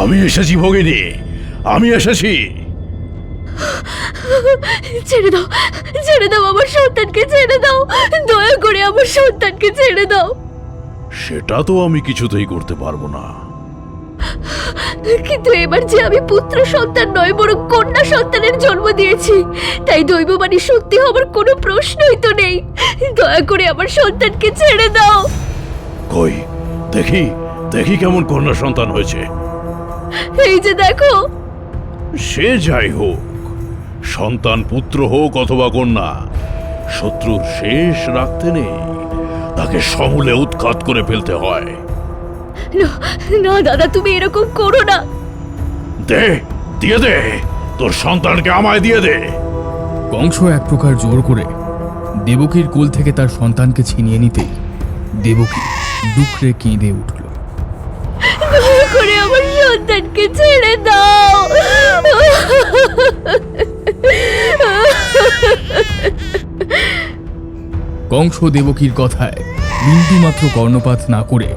আমি এসেছি ভগিনী আমি এসেছি। ছেড়ে দাও ছেড়ে দাও আমার সন্তানকে ছেড়ে দাও। দয়া করে আমার সন্তানকে ছেড়ে দাও। সেটা তো আমি কিছুতেই করতে পারব না। কিন্তু এবার যে আমি পুত্র সন্তান নয় বড় কন্যা সন্তানের জন্ম দিয়েছি তাই দৈববাণী সত্যি হবার কোনো প্রশ্নই তো নেই। দয়া করে আমার সন্তানকে ছেড়ে দাও। কই দেখি। দেখি কেমন কন্যা সন্তান হয়েছে। এই যে দেখো। সে যাই হোক সন্তান পুত্র হোক অথবা কন্যা শত্রুর শেষ রাখতে নেই। তাকে সমূলে উৎখাত করে ফেলতে হয়। না দাদা তুমি এরকম করো না। দে দিয়ে দে তোর সন্তানকে আমায় দিয়ে দে। কংস এক প্রকার জোর করে দেবকীর কোল থেকে তার সন্তানকে ছিনিয়ে নিতেই দেবকী ডুকরে কেঁদে উঠল। সন্তানকে ছেড়ে দাও। কংস দেবকীর কথায় বিন্দুমাত্র কর্ণপাত না করে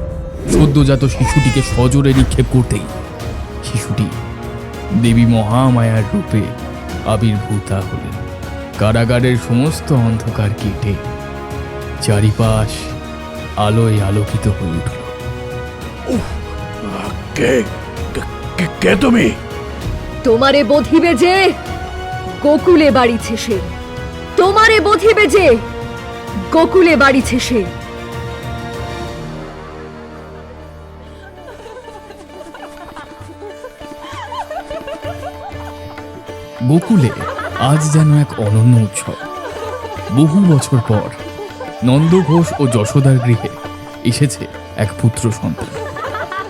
সদ্যজাত শিশুটিকে সজোরে নিক্ষেপ করতেই শিশুটি দেবী মহামায়ার রূপে আবির্ভূতা হলেন। কারাগারের সমস্ত অন্ধকার কেটে চারিপাশ আলোয় আলোকিত হয়ে উঠল। কে কে- তুমি? তোমারে বধিবে যে গোকুলে বাড়িছে সে। তোমারে বধিবে যে গোকুলে বাড়িছে সে। গোকুলে আজ যেন এক অনন্য উৎসব। বহু বছর পর নন্দ ঘোষ ও যশোদার গৃহে এসেছে এক পুত্র সন্তান।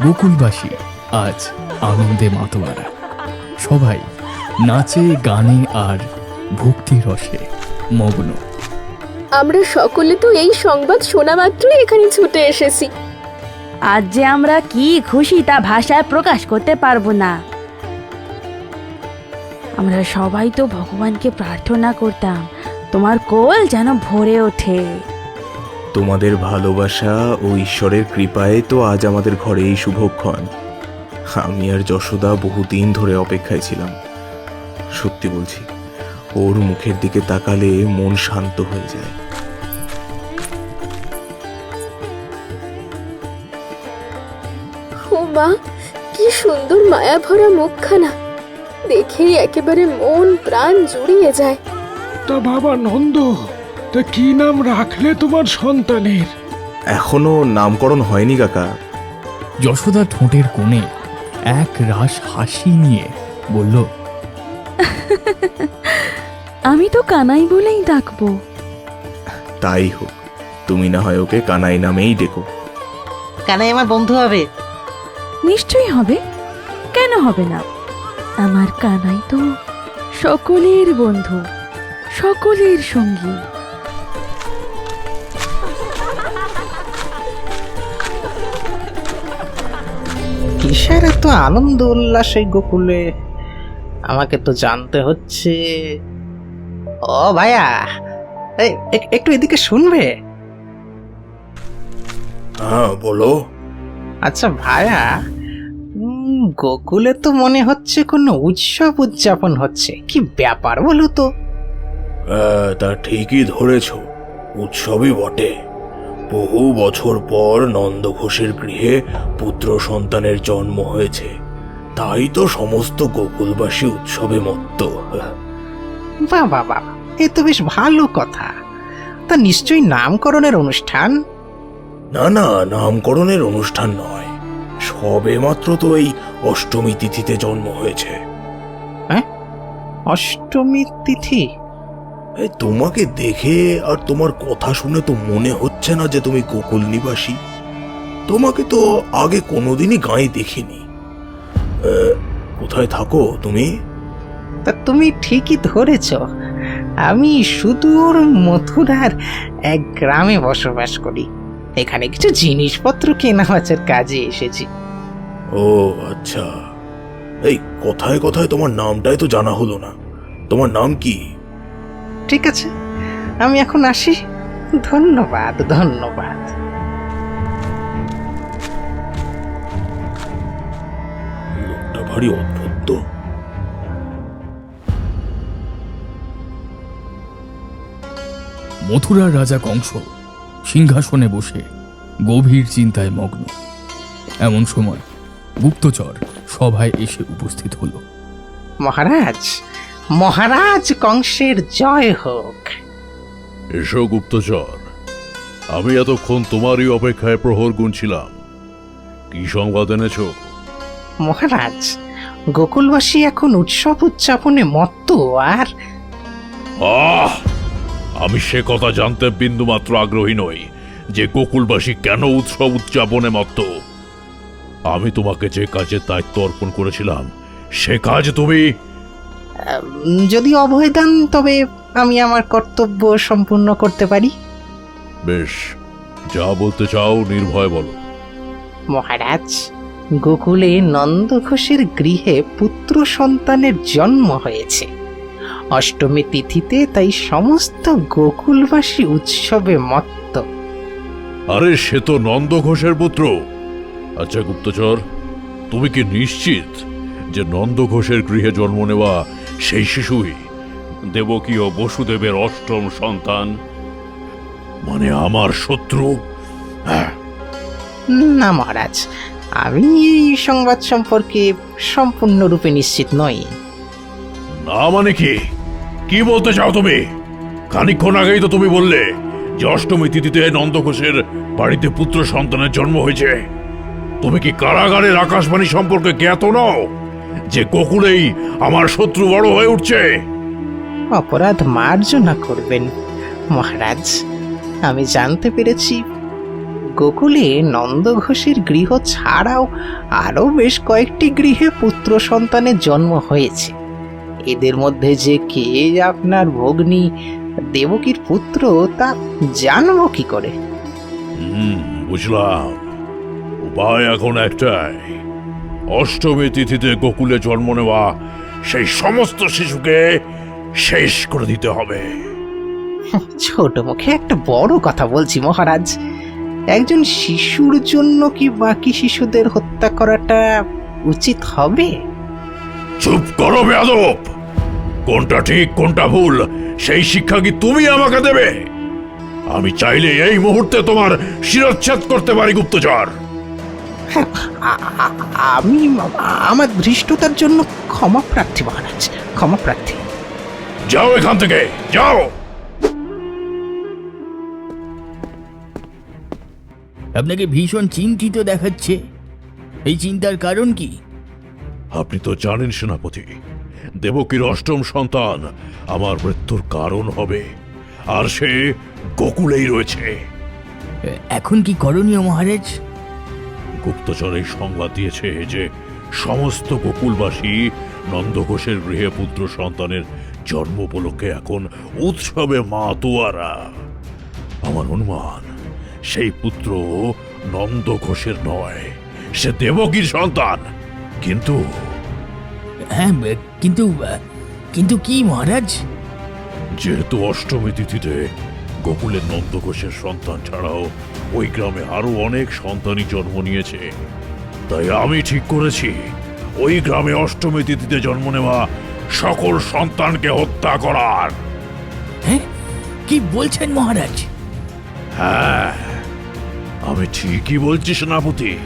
গোকুলবাসী আজ আনন্দে মাতোয়ারা। সবাই নাচে গানে আর ভক্তি রসে মগ্ন। আমরা সকলে তো এই সংবাদ শোনা মাত্রই এখানে ছুটে এসেছি। আজ যে আমরা কি খুশি তা ভাষায় প্রকাশ করতে পারব না। আমরা সবাই তো ভগবানকে প্রার্থনা করতাম তোমার কোল যেন ভরে ওঠে। তোমাদের ভালোবাসা ও ঈশ্বরের কৃপায় তো আজ আমাদের ঘরে এই শুভক্ষণ। আমি আর যশোদা বহুদিন ধরে অপেক্ষায় ছিলাম। সত্যি বলছি ওর মুখের দিকে তাকালে মন শান্ত হয়ে যায়। ও মা কি সুন্দর মায়া ভরা মুখখানা। দেখেই একেবারে মন প্রাণ জুড়িয়ে যায়। তা বাবা নন্দ তা কি নাম রাখলে তোমার সন্তানের? এখনও নামকরণ হয়নি কাকা। যশোদা ঠোঁটের কোণে এক রাস হাসি নিয়ে বলল আমি তো কানাই বলেই ডাকবো। তাই হোক তুমি না হয় ওকে কানাই নামেই ডেকো। কানাই আমার বন্ধু হবে। নিশ্চয়ই হবে। কেন হবে না? আমার কানাই তো সকলের বন্ধু সকলের সঙ্গী। কিসের এত আনন্দ উল্লাস এই গোকুলে? আমাকে তো জানতে হচ্ছে। ও ভাইয়া এই একটু এদিকে শুনবে? হ্যাঁ বলো। আচ্ছা ভাইয়া গোকুলে তো মনে হচ্ছে কোনো উৎসব উদযাপন হচ্ছে। কি ব্যাপার বলো তো? হ্যাঁ, তা ঠিকই ধরেছ। উৎসবই বটে। বহু বছর পর নন্দ ঘোষের গৃহে পুত্র সন্তানের জন্ম হয়েছে। তাই তো সমস্ত গোকুলবাসী উৎসবে মত্ত। বাহ বাহ এ তো বেশ ভালো কথা। তা নিশ্চয়ই নামকরণের অনুষ্ঠান? না না নামকরণের অনুষ্ঠান নয়। সবে মাত্র তো এই অষ্টমী তিথিতে জন্ম হয়েছে। অষ্টমী তিথি? তোমাকে দেখে আর তোমার কথা শুনে তো মনে হচ্ছে না যে তুমি গোকুল নিবাসী? তোমাকে তো আগে কোনোদিনই গায়ে দেখিনি। কোথায় থাকো তুমি? তা তুমি ঠিকই ধরেছ। আমি সুদূর মথুরার এক গ্রামে বসবাস করি। এখানে কিছু জিনিসপত্র কেনা বেচার কাজে এসেছি। ও আচ্ছা। এই কথায় কথায় তোমার নামটাই তো জানা হলো না। তোমার নাম কি? ঠিক আছে আমি এখন আসি। ধন্যবাদ ধন্যবাদ। লোকটা ভারী অদ্ভুত তো। মথুরার রাজা কংস সিংহাসনে বসে গভীর চিন্তায় মগ্ন। এমন সময় গুপ্তচর সভায় এসে উপস্থিত হলো। মহারাজ মহারাজ কংসের জয় হোক। এসো গুপ্তচর। আমি এতক্ষণ তোমারই অপেক্ষায় প্রহর গুনছিলাম। কি সংবাদ এনেছ? মহারাজ গোকুলবাসী এখন উৎসব উদযাপনে মত্ত আর আহ! আমি সে কথা জানতে বিন্দুমাত্র আগ্রহী নই যে গোকুলবাসী কেন উৎসব উদযাপনে মত্ত। আমি তোমাকে যে কাজের দায়িত্ব অর্পণ করেছিলাম সে কাজ তুমি যদি অভয় দেন তবে আমি আমার কর্তব্য সম্পূর্ণ করতে পারি? বেশ যা বলতে চাও নির্ভয় বলো। মহারাজ গোকুলে নন্দঘোষের গৃহে পুত্র সন্তানের জন্ম হয়েছে। অষ্টমী তিথিতে তাই সমস্ত গোকুলবাসী উৎসবে মত্ত। আরে সে তো নন্দ ঘোষের পুত্র। আচ্ছা গুপ্তচর তুমি কি নিশ্চিত যে নন্দ ঘোষের গৃহে জন্ম নেওয়া সেই শিশুই? দেবকী ও বসুদেবের অষ্টম সন্তান। মানে আমার শত্রু? হ্যাঁ। না মহারাজ আমি এই সংবাদ সম্পর্কে সম্পূর্ণরূপে নিশ্চিত নই। না মানে কি? কি বলতে চাও তুমি? খানিকক্ষণ আগেই তো তুমি বললে যে অষ্টমী তিথিতে নন্দঘোষের বাড়িতে পুত্র সন্তানের জন্ম হয়েছে। তুমি কি কারাগারের আকাশবাণী সম্পর্কে জ্ঞাত নও যে গোকুলেই আমার শত্রু বড় হয়ে উঠছে? অপরাধ মার্জনা করবেন। মহারাজ, আমি জানতে পেরেছি, গোকুলে নন্দঘোষের গৃহ ছাড়াও আরও বেশ কয়েকটি গৃহে পুত্র সন্তানের জন্ম হয়েছে। এদের মধ্যে যে কে আপনার ভগ্নী দেবকীর পুত্র তা জানব কি করে? বুঝলাম। উপায় এখন একটাই। অষ্টমী তিথিতে গোকুলে জন্ম নেওয়া সেই সমস্ত শিশুকে শেষ করে দিতে হবে। ছোট মুখে একটা বড় কথা বলছি মহারাজ। একজন শিশুর জন্য কি বাকি শিশুদের হত্যা করাটা উচিত হবে? চুপ করো বেয়াদব! কোনটা ঠিক কোনটা ভুল সেই শিক্ষা কি তুমি আমাকে দেবে? আমি চাইলে এই মুহূর্তে তোমার শিরচ্ছেদ করতে পারি গুপ্তচর। আ- আমি আমার ধৃষ্টতার জন্য ক্ষমা প্রার্থী মহারাজ ক্ষমা প্রার্থী। যাও এখান থেকে যাও। আপনাকে ভীষণ চিন্তিত দেখাচ্ছে। এই চিন্তার কারণ কি? আপনি তো জানেন সেনাপতি দেবকীর অষ্টম সন্তান আমার মৃত্যুর কারণ হবে আর সে গোকুলেই রয়েছে। এখন কি করণীয় মহারাজ? গুপ্তচর এই সংবাদ দিয়েছে যে সমস্ত গোকুলবাসী নন্দঘোষের গৃহে পুত্র সন্তানের জন্ম উপলক্ষে এখন উৎসবে মাতোয়ারা। আমার অনুমান সেই পুত্র নন্দ ঘোষের নয় সে দেবকীর সন্তান। কিন্তু হ্যাঁ কিন্তু কিন্তু কি মহারাজ? যেহেতু অষ্টমী তিথিতে গোকুলের নন্দ ঘোষের সন্তান ছাড়াও ওই গ্রামে আরও অনেক সন্তানই জন্ম নিয়েছে তাই আমি ঠিক করেছি ওই গ্রামে অষ্টমী তিথিতে জন্ম নেওয়া সকল সন্তানকে হত্যা করার। হ্যাঁ? কি বলছেন মহারাজ? হ্যাঁ আমি ঠিকই বলছি সেনাপতি।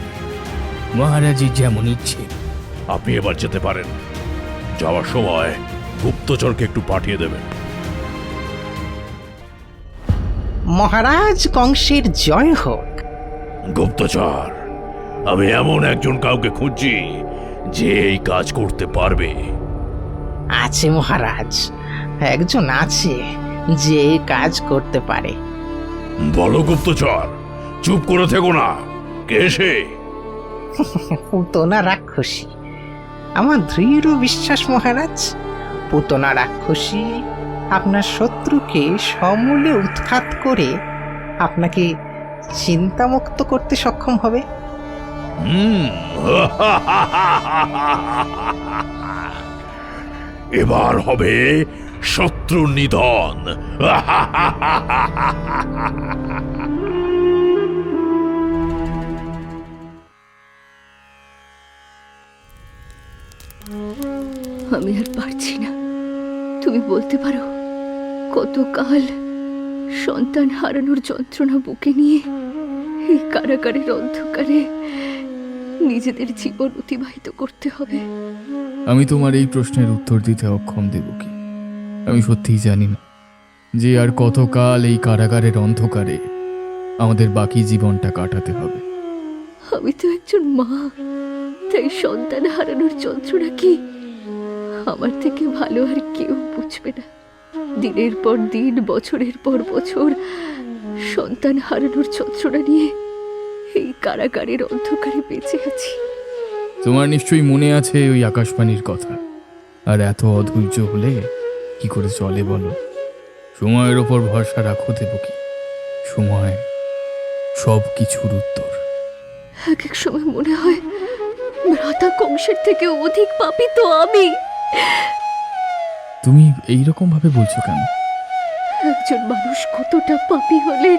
মহারাজের যেমন ইচ্ছে। আপনি এবার যেতে পারেন। যাওয়ার সময় গুপ্তচরকে একটু পাঠিয়ে দেবেন। মহারাজ কংসের জয় হোক। গুপ্তচর আমি এমন একজন কাউকে খুঁজছি যে এই কাজ করতে পারবে। আছে মহারাজ। একজন আছে যে কাজ করতে পারে। বলো গুপ্তচর চুপ করে থেকো না। কে সে? পুতনা রাক্ষসী। আমার দৃঢ় বিশ্বাস মহারাজ পুতনা রাক্ষসী আপনার শত্রুকে সমূলে উৎখাত করে আপনাকে চিন্তামুক্ত করতে সক্ষম হবে। হুম। এবার হবে শত্রু নিধন। আমি আর পারছি না। তুমি বলতে পারো, কতকাল সন্তান হারানোর যন্ত্রণা বুকে নিয়ে এই কারাগারের অন্ধকারে নিজেদের জীবন অতিবাহিত করতে হবে। আমি তোমার এই প্রশ্নের উত্তর দিতে অক্ষম দেব কি আমি সত্যিই জানি না যে আর কতকাল এই কারাগারের অন্ধকারে আমাদের বাকি জীবনটা কাটাতে হবে। আমি তো একজন মা, তাই সন্তান হারানোর যন্ত্রণা কি? আমার থেকে ভালো আর কেউ বুঝবে না। দিনের পর দিন, বছরের পর বছর সন্তান হারানোর যন্ত্রণা নিয়ে এই কারাগারের অন্ধকারে বেঁচে আছি। তোমার নিশ্চয়ই মনে আছে ওই আকাশবাণীর কথা। আর এত অধৈর্য হলে কি করে চলে বলো? সময়ের ওপর ভরসা রাখো দেব কি সময় সব কিছুর উত্তর। এক এক সময় মনে হয় ভ্রাতা কংসের থেকে অধিক পাপী তো আমি। তুমি এইরকম ভাবে বলছো কেন? একজন মানুষ কতটা পাপী হলে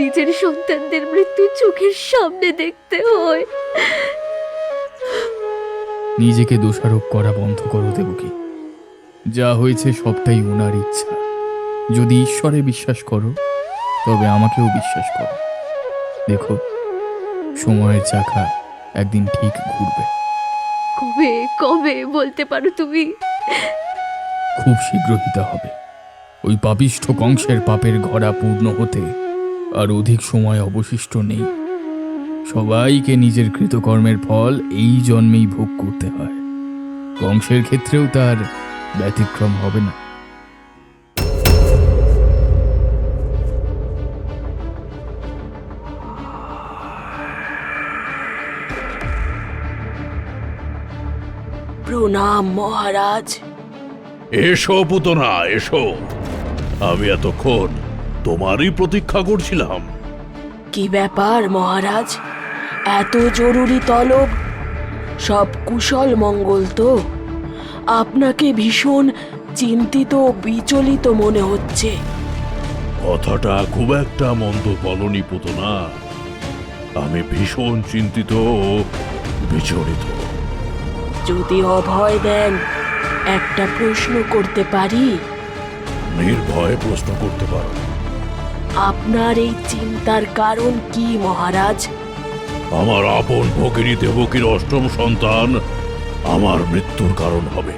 নিজের সন্তানদের মৃত্যু চোখের সামনে দেখতে হয়। নিজেকে দোষারোপ করা বন্ধ করো দেবকী। যা হয়েছে সবটাই ওনার ইচ্ছা। যদি ঈশ্বরে বিশ্বাস করো তবে আমাকেও বিশ্বাস করো। দেখো সময়ের চাকা একদিন ঠিক ঘুরবে। কবে কবে বলতে পারো তুমি? খুব শীঘ্রই তা হবে। ওই পাপিষ্ঠ কংসের পাপের ঘোড়া পূর্ণ হতে আর অধিক সময় অবশিষ্ট নেই। সবাইকে নিজের কৃতকর্মের ফল এই জন্মেই ভোগ করতে হয়। কংসের ক্ষেত্রেও তার ব্যতিক্রম হবে না। প্রণাম মহারাজ। এসো পুতনা এসো। আমি এতক্ষণ তোমারই প্রতীক্ষা করছিলাম। কি ব্যাপার মহারাজ? এত জরুরি তলব? সব কুশল মঙ্গল তো। আপনাকে ভীষণ চিন্তিত বিচলিত মনে হচ্ছে। কথাটা খুব একটা মন্দ বলনি পুতনা। আমি ভীষণ চিন্তিত ও বিচলিত। যদি অভয় দেন একটা প্রশ্ন করতে পারি? নির্ভয়ে প্রশ্ন করতে পারো। আপনার এই চিন্তার কারণ কি মহারাজ? আমার আপন ভগিনী দেবকীর অষ্টম সন্তান আমার মৃত্যুর কারণ হবে।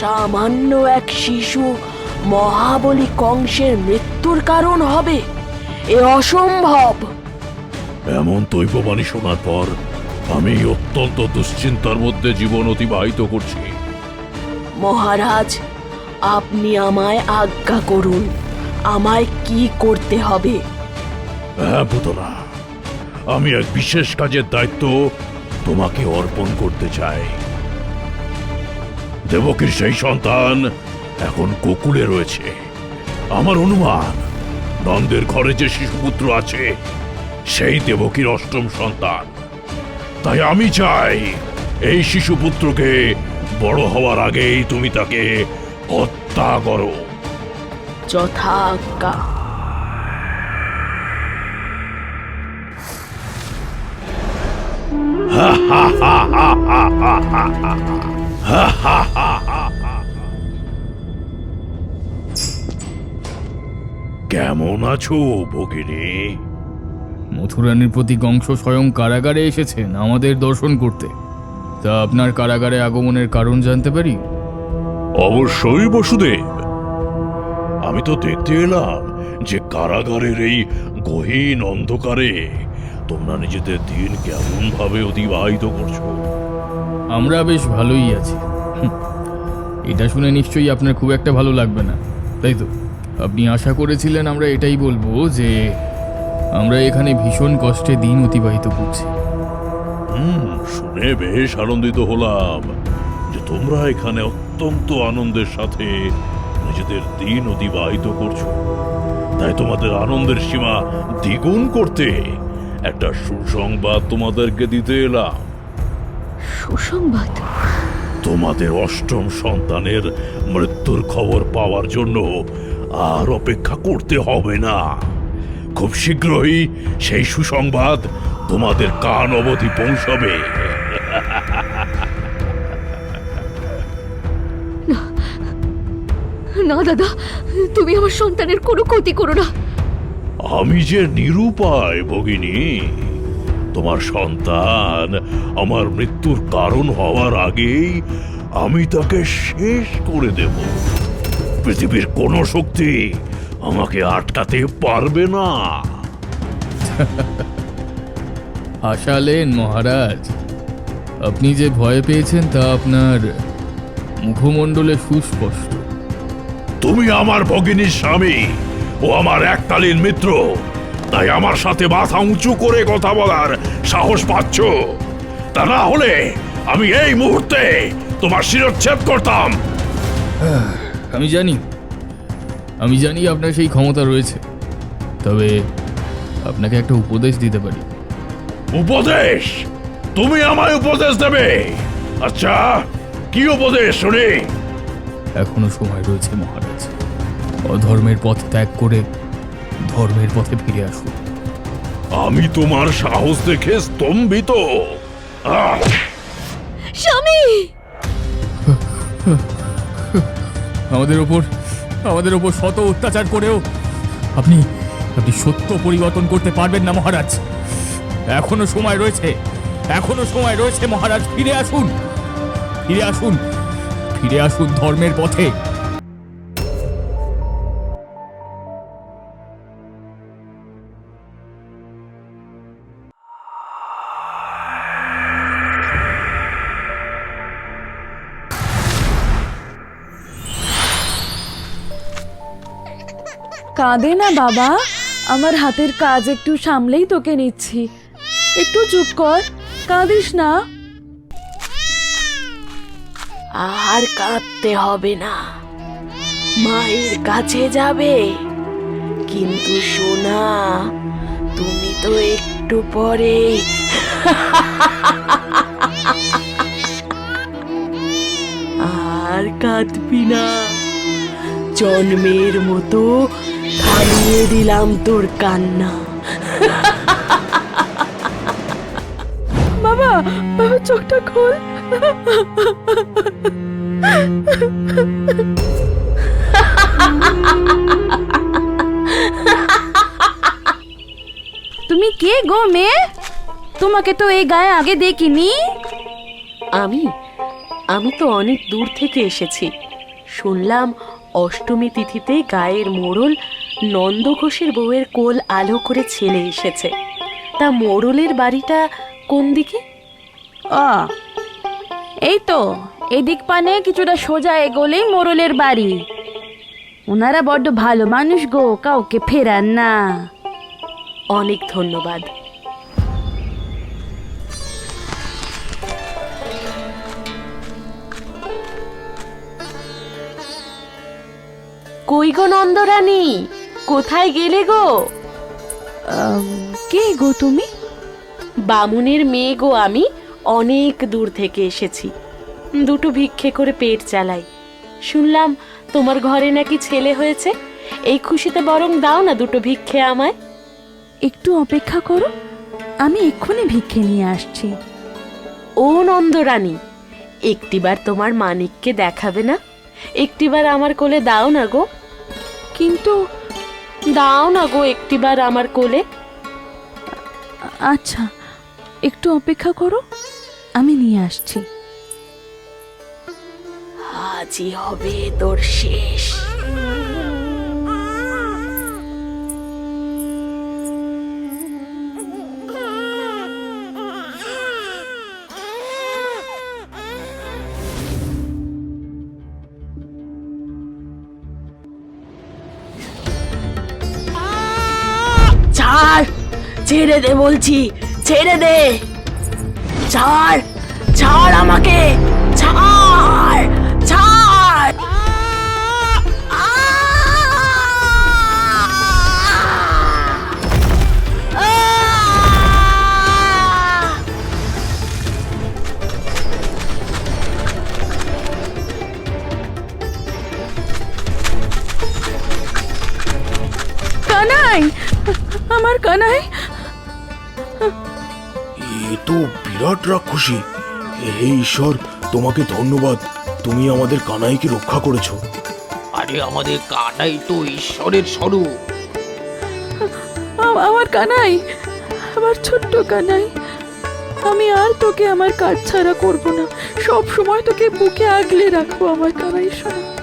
সামান্য এক শিশু মহাবলী কংসের মৃত্যুর কারণ হবে। এ অসম্ভব। এমন তৈববাণী শোনার পর আমি অত্যন্ত দুশ্চিন্তার মধ্যে জীবন অতিবাহিত করছি। মহারাজ আপনি আমায় আজ্ঞা করুন। আমায় কি করতে হবে? হ্যাঁ পুতনা আমি এক বিশেষ কাজের দায়িত্ব তোমাকে অর্পণ করতে চাই। দেবকীর সেই সন্তান এখন গোকুলে রয়েছে। আমার অনুমান, নন্দের ঘরে যে শিশুপুত্র আছে, সেই দেবকীর অষ্টম সন্তান। তাই আমি চাই এই শিশুপুত্রকে বড় হওয়ার আগেই তুমি তাকে হত্যা করো। যথা কেমন আছো ভগিনী? মথুরানীর প্রতি কংস স্বয়ং কারাগারে এসেছেন আমাদের দর্শন করতে। তা আপনার কারাগারে আগমনের কারণ জানতে পারি? অবশ্যই বসুদেব। আমি তো দেখতে এলাম যে কারাগারের এই গহীন অন্ধকারে তোমরা নিজেদের দিন কেমন ভাবে অতিবাহিত করছ? আমরা বেশ ভালোই আছি। এটা শুনে নিশ্চয়ই আপনার খুব একটা ভালো লাগবে না। তাই তো আপনি আশা করেছিলেন আমরা এটাই বলব যে আমরা এখানে ভীষণ কষ্টে দিন অতিবাহিত করছি। হুম শুনে বেশ আনন্দিত হলাম যে তোমরা এখানে অত্যন্ত আনন্দের সাথে নিজেদের দিন অতিবাহিত করছ। তাই তোমাদের আনন্দের সীমা দ্বিগুণ করতে একটা সুসংবাদ তোমাদেরকে দিতে এলাম। সুসংবাদ? তোমাদের অষ্টম সন্তানের মৃত্যুর খবর পাওয়ার জন্য আর অপেক্ষা করতে হবে না। খুব শীঘ্রই সেই সুসংবাদ তোমাদের কান অবধি পৌঁছবে। না দাদা তুমি আমার সন্তানের কোনো ক্ষতি করো না। আমি যে নিরুপায় ভগিনী। তোমার সন্তান আমার মৃত্যুর কারণ হওয়ার আগেই আমি তাকে শেষ করে দেব। পৃথিবীর কোনো শক্তি আমাকে আটকাতে পারবে না। হাসালেন মহারাজ আপনি যে ভয় পেয়েছেন তা আপনার মুখমণ্ডলে সুস্পষ্ট। তুমি আমার ভগিনীর স্বামী। ও আমার এককালীন মিত্র। তাই আমার সাথে মাথা উঁচু করে কথা বলার সাহস পাচ্ছ। তা না হলে আমি এই মুহূর্তে তোমার শিরচ্ছেদ করতাম। আমি জানি। আমি জানি আপনার সেই ক্ষমতা রয়েছে। তবে আপনাকে একটা উপদেশ দিতে পারি। উপদেশ? তুমি আমায় উপদেশ দেবে। আচ্ছা কি উপদেশ শুনি। এখনও সময় রয়েছে মহারাজ। অধর্মের পথ ত্যাগ করে ধর্মের পথে ফিরে আসুন আমি তোমার সাহস দেখে স্তম্ভিত। আহ! স্বামী! আমাদের ওপর আমাদের ওপর শত অত্যাচার করেও আপনি আপনি সত্য পরিবর্তন করতে পারবেন না মহারাজ। এখনও সময় রয়েছে এখনও সময় রয়েছে মহারাজ ফিরে আসুন। ফিরে আসুন ফিরে আসুন ধর্মের পথে। কাঁদে না, বাবা? আমার হাতের কাজ একটু সামলেই তোকে নিচ্ছি। একটু চুপ কর, কাঁদিস না। আর কাঁদতে হবে না। মায়ের কাছে যাবে। কিন্তু সোনা, তুমি তো একটু পরে। আর কাঁদবি না। জন্মের মতো থামিয়ে দিলাম তোর কান্না। বাবা বাবা চোখটা খোল। তুমি কে গো মেয়ে? তোমাকে তো এই গায়ে আগে দেখিনি। আমি আমি তো অনেক দূর থেকে এসেছি। শুনলাম অষ্টমী তিথিতে গায়ের মোড়ল নন্দঘোষের বউয়ের কোল আলো করে ছেলে এসেছে। তা মোড়লের বাড়িটা কোন দিকে? ও এই তো এদিক পানে কিছুটা সোজা এগোলেই মোরলের বাড়ি। ওনারা বড্ড ভালো মানুষ গো কাউকে ফেরান না। অনেক ধন্যবাদ। কই গো নন্দরানী? কোথায় গেলে গো? কে গো তুমি? বামুনের মেয়ে গো আমি অনেক দূর থেকে এসেছি। দুটো ভিক্ষে করে পেট চালাই। শুনলাম তোমার ঘরে নাকি ছেলে হয়েছে। এই খুশিতে বরং দাও না দুটো ভিক্ষে আমায়। একটু অপেক্ষা করো আমি এক্ষুনি ভিক্ষে নিয়ে আসছি। ও নন্দরানী একটিবার তোমার মানিককে দেখাবে না? একটিবার আমার কোলে দাও না গো। কিন্তু দাও না গো একটিবার আমার কোলে। আচ্ছা একটু অপেক্ষা করো আমি নিয়ে আসছি। আজই হবে তোর শেষ। ছেড়ে দে বলছি ছেড়ে দে। ছাড় ছাড় আমাকে। ছাড় ছাড়। কানাই আমার কানাই এ তো বিরাট রাক্ষসী। হে ঈশ্বর তোমাকে ধন্যবাদ। তুমি আমাদের কানাইকে রক্ষা করেছ। আরে আমাদের কানাই তো ঈশ্বরের স্বরূপ। আ- আমার কানাই আমার ছোট্ট কানাই। আমি আর তোকে আমার কাজ ছাড়া করব না। সব সময় তোকে বুকে আগলে রাখব আমার কানাই শোনা